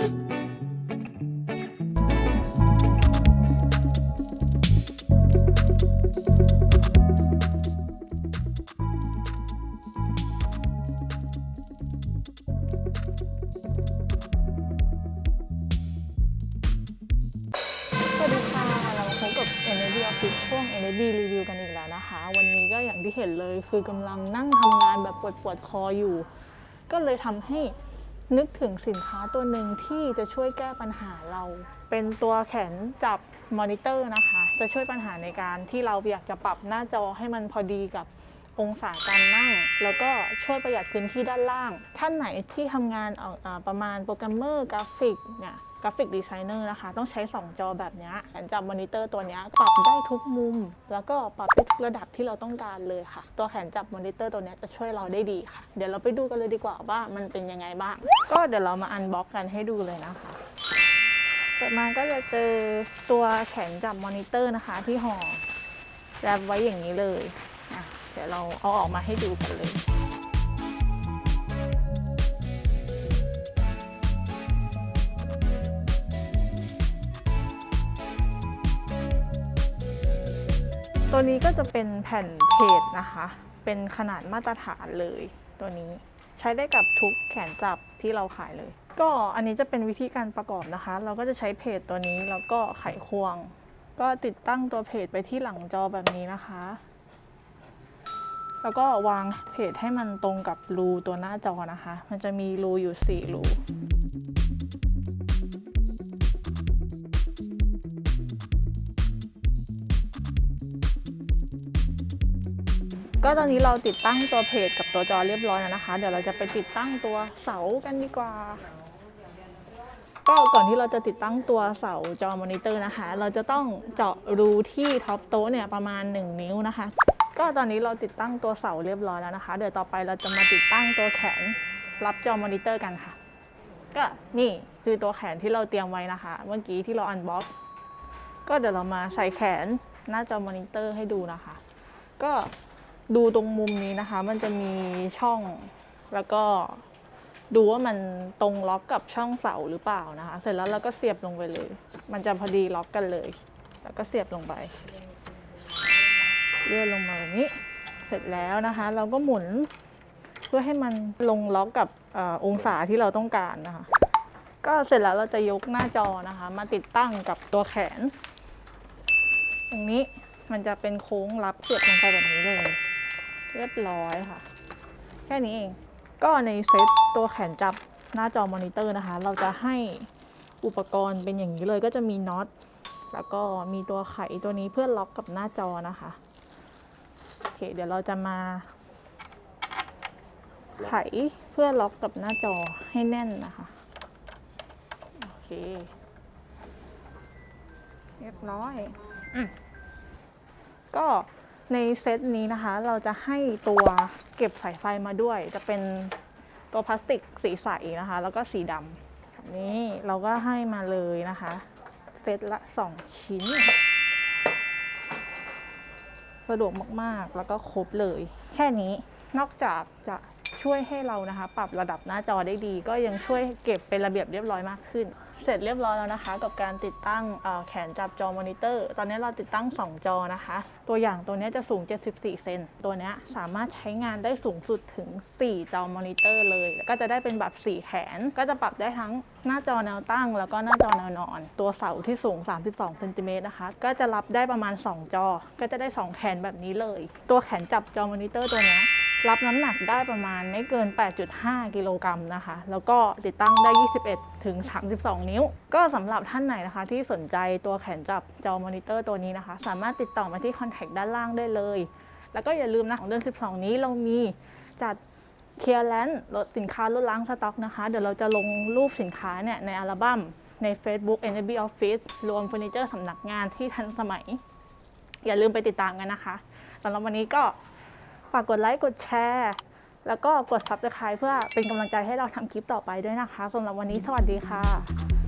สวัสดีค่ะ เราพบกับ Energy Office ช่วง Energy Review กันอีกแล้วนะคะ วันนี้ก็อย่างที่เห็นเลยคือกำลังนั่งทำงานแบบปวดปวดคออยู่ ก็เลยทำให้ นึกถึงสินค้าตัวหนึ่งที่จะช่วยแก้ปัญหาเรา เป็นตัวแขนจับมอนิเตอร์นะคะ จะช่วยปัญหาในการที่เราอยากจะปรับหน้าจอให้มันพอดีกับองศาการนั่ง แล้วก็ช่วยประหยัดพื้นที่ด้านล่าง ท่านไหนที่ทำงานออประมาณโปรแกรมเมอร์กราฟิกเนี่ย กราฟิกดีไซเนอร์นะคะ ต้องใช้ 2 จอแบบนี้ยแขนจับมอนิเตอร์ตัวนี้ปรับได้ทุกมุม แล้วก็ปรับได้ทุกระดับที่เราต้องการเลยค่ะ ตัวแขนจับมอนิเตอร์ตัวนี้จะช่วยเราได้ดีค่ะ เดี๋ยวเราไปดูกันเลยดีกว่าว่ามันเป็นยังไงบ้าง ก็เดี๋ยวเรามาอันบ็อกกันให้ดูเลยนะคะเปิดมาก็จะเจอตัวแขนจับมอนิเตอร์นะคะ ที่ห่อแรปไว้อย่างนี้เลยอะเดี๋ยวเราเอาออกมาให้ดูกันเลย ตัวนี้ก็จะเป็นแผ่นเพจนะคะ เป็นขนาดมาตรฐานเลย ตัวนี้ใช้ได้กับทุกแขนจับที่เราขายเลย ก็อันนี้จะเป็นวิธีการประกอบนะคะ เราก็จะใช้เพจตัวนี้แล้วก็ไขควง ก็ติดตั้งตัวเพจไปที่หลังจอแบบนี้นะคะ แล้วก็วางเพจให้มันตรงกับรูตัวหน้าจอนะคะ มันจะมีรูอยู่4รู ก็ตอนนี้เราติดตั้งตัวเพจกับตัวจอเรียบร้อยแล้วนะคะ เดี๋ยวเราจะไปติดตั้งตัวเสากันดีกว่า ก็ก่อนที่เราจะติดตั้งตัวเสาจอมอนิเตอร์นะคะ เราจะต้องเจาะรูที่ท็อปโต๊ะเนี่ยประมาณ 1 นิ้วนะคะ ก็ตอนนี้เราติดตั้งตัวเสาเรียบร้อยแล้วนะคะ เดี๋ยวต่อไปเราจะมาติดตั้งตัวแขนรับจอมอนิเตอร์กันค่ะ ก็นี่คือตัวแขนที่เราเตรียมไว้นะคะ เมื่อกี้ที่เราอันบ็อกก็เดี๋ยวเรามาใส่แขนหน้าจอมอนิเตอร์ให้ดูนะคะ ก็ ดูตรงมุมนี้นะคะ มันจะมีช่องแล้วก็ดูว่ามันตรงล็อกกับช่องเสาหรือเปล่านะคะ เสร็จแล้วเราก็เสียบลงไปเลย มันจะพอดีล็อกกันเลย แล้วก็เสียบลงไปเลื่อนลงมาแบบนี้ เสร็จแล้วนะคะ เราก็หมุนเพื่อให้มันลงล็อกกับออองศาที่เราต้องการนะคะ ก็เสร็จแล้วเราจะยกหน้าจอนะคะ มาติดตั้งกับตัวแขน ตรงนี้มันจะเป็นโค้งรับเสียบลงไปแบบนี้เลย เรียบร้อยค่ะ แค่นี้เอง ก็ในเซตตัวแขนจับหน้าจอมอนิเตอร์นะคะ เราจะให้อุปกรณ์เป็นอย่างนี้เลยก็จะมีน็อตแล้วก็มีตัวไขตัวนี้เพื่อล็อกกับหน้าจอนะคะ โอเค เดี๋ยวเราจะมา ไขเพื่อล็อกกับหน้าจอให้แน่นนะคะ โอเค เรียบร้อย อืมก็ ในเซตนี้นะคะ เราจะให้ตัวเก็บสายไฟมาด้วย จะเป็นตัวพลาสติกสีใสนะคะ แล้วก็สีดำแบบนี้เราก็ให้มาเลยนะคะ เซตละ 2 ชิ้น สะดวกมากๆ แล้วก็ครบเลย แค่นี้นอกจากจะช่วยให้เรานะคะ ปรับระดับหน้าจอได้ดี ก็ยังช่วยเก็บเป็นระเบียบเรียบร้อยมากขึ้น เสร็จเรียบร้อยแล้วนะคะ กับการติดตั้งแขนจับจอมอนิเตอร์ ตอนนี้เราติดตั้ง 2 จอนะคะ ตัวอย่างตัวนี้จะสูง 74 เซน ตัวนี้สามารถใช้งานได้สูงสุดถึง 4 จอมอนิเตอร์เลย ก็จะได้เป็นแบบ 4 แขน ก็จะปรับได้ทั้งหน้าจอแนวตั้ง แล้วก็หน้าจอแนวนอน ตัวเสาที่สูง 32เซนติเมตรนะคะ ก็จะรับได้ประมาณ 2 จอ ก็จะได้ 2 แขนแบบนี้เลย ตัวแขนจับจอมอนิเตอร์ตัวนี้ รับน้ำหนักได้ประมาณไม่เกิน 8.5 กิโลกรัมนะคะ แล้วก็ติดตั้งได้ 21 ถึง 32 นิ้ว ก็สำหรับท่านไหนนะคะ ที่สนใจตัวแขนจับจอมอนิเตอร์ตัวนี้นะคะ สามารถติดต่อมาที่คอนแทคด้านล่างได้เลย แล้วก็อย่าลืมนะของเดือน 12 นี้เรามีจัดเคลียร์แลนด์ลดสินค้าลดล้างสต็อกนะคะ เดี๋ยวเราจะลงรูปสินค้าเนี่ยในอัลบั้มใน Facebook NB Office รวมเฟอร์นิเจอร์สำนักงานที่ทันสมัย อย่าลืมไปติดตามกันนะคะสำหรับวันนี้ก็ ฝากกดไลค์กดแชร์แล้วก็กด Subscribe เพื่อเป็นกำลังใจให้เราทำคลิปต่อไปด้วยนะคะสำหรับวันนี้สวัสดีค่ะ